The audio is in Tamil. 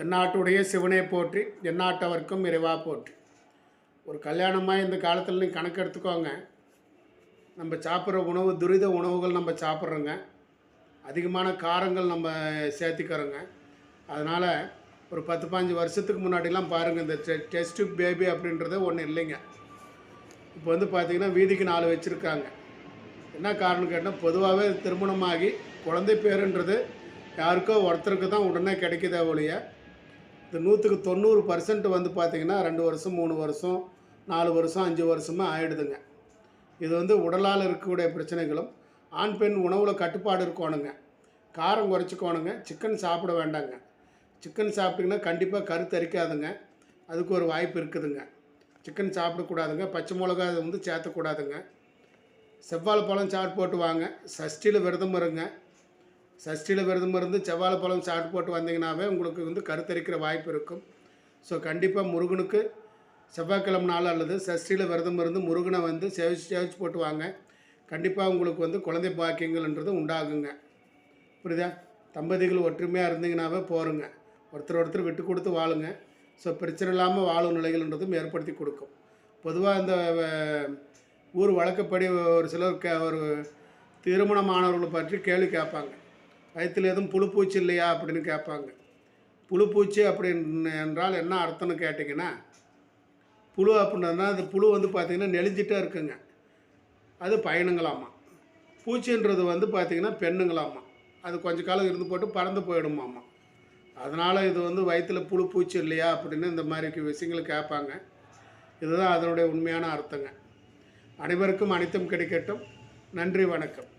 தென்னாட்டுடைய சிவனை போற்றி எந்நாட்டவர்க்கும் இறைவா போற்றி. ஒரு கல்யாணமாக இந்த காலத்தில் நீங்கள் கணக்கு எடுத்துக்கோங்க. நம்ம சாப்பிட்ற உணவு துரித உணவுகள் நம்ம சாப்பிட்றோங்க. அதிகமான காரங்கள் நம்ம சேர்த்திக்கிறோங்க. அதனால் ஒரு பத்து பாஞ்சு வருஷத்துக்கு முன்னாடிலாம் பாருங்கள் இந்த டெஸ்ட் பேபி அப்படின்றது ஒன்றும் இல்லைங்க. இப்போ வந்து பார்த்திங்கன்னா வீதிக்கு நாலு வச்சுருக்காங்க. என்ன காரணம் கேட்டால் பொதுவாகவே திருமணமாகி குழந்தை பேருன்றது யாருக்கோ ஒருத்தருக்கு தான் உடனே கிடைக்குதே ஒழிய இது நூற்றுக்கு தொண்ணூறு பர்சன்ட் வந்து பார்த்திங்கன்னா ரெண்டு வருஷம் மூணு வருஷம் நாலு வருஷம் அஞ்சு வருஷமே ஆயிடுதுங்க. இது வந்து உடலால் இருக்கக்கூடிய பிரச்சனைகளும் ஆண் பெண் உணவில் கட்டுப்பாடு இருக்கணுங்க. காரம் குறைச்சிக்கோணுங்க. சிக்கன் சாப்பிட வேண்டாங்க. சிக்கன் சாப்பிட்டிங்கன்னா கண்டிப்பாக கருத்தரிக்காதுங்க அதுக்கு ஒரு வாய்ப்பு இருக்குதுங்க. சிக்கன் சாப்பிடக்கூடாதுங்க. பச்சை மிளகா வந்து சேர்த்தக்கூடாதுங்க. செவ்வாழை பழம் சாப்பிட்டு போட்டு வாங்க. சஷ்டியில் விரதம் இருங்க. சஷ்டியில் விரதம் இருந்து செவ்வாழை பழம் சாப்பிட்டு போட்டு வந்தீங்கன்னாவே உங்களுக்கு வந்து கருத்தரிக்கிற வாய்ப்பு இருக்கும். ஸோ கண்டிப்பாக முருகனுக்கு செவ்வாய்க்கிழமை நாள் அல்லது சஷ்டியில் விரதம் இருந்து முருகனை வந்து சேவிச்சு சேவிச்சு போட்டு வாங்க. கண்டிப்பாக உங்களுக்கு வந்து குழந்தை பாக்கியங்கள்ன்றது உண்டாகுங்க. புரியுதா? தம்பதிகள் ஒற்றுமையாக இருந்தீங்கன்னாவே போருங்க. ஒருத்தர் ஒருத்தர் விட்டு கொடுத்து வாழுங்க. ஸோ பிரச்சனை இல்லாமல் வாழும் நிலைகள்ன்றதும் ஏற்படுத்தி கொடுக்கும். பொதுவாக இந்த ஊர் வழக்கப்படி ஒரு சிலர் கே ஒரு திருமணமானவர்களை பற்றி கேள்வி கேட்பாங்க. வயிற்றில் எதுவும் புழுப்பூச்சி இல்லையா அப்படின்னு கேட்பாங்க. புழுப்பூச்சி அப்படின்னு என்றால் என்ன அர்த்தம்னு கேட்டிங்கன்னா புழு அப்படின்னா அந்த புழு வந்து பார்த்திங்கன்னா நெளிஞ்சிட்டே இருக்குங்க. அது பயணங்களாமா பூச்சின்றது வந்து பார்த்திங்கன்னா பெண்ணுங்களாமா. அது கொஞ்ச காலம் இருந்து போட்டு பறந்து போயிடுமாமா. அதனால் இது வந்து வயிற்றில் புழு பூச்சி இல்லையா அப்படின்னு இந்த மாதிரி விஷயங்கள் கேட்பாங்க. இதுதான் அதனுடைய உண்மையான அர்த்தங்க. அனைவருக்கும் அனைத்தும் கிடைக்கட்டும். நன்றி வணக்கம்.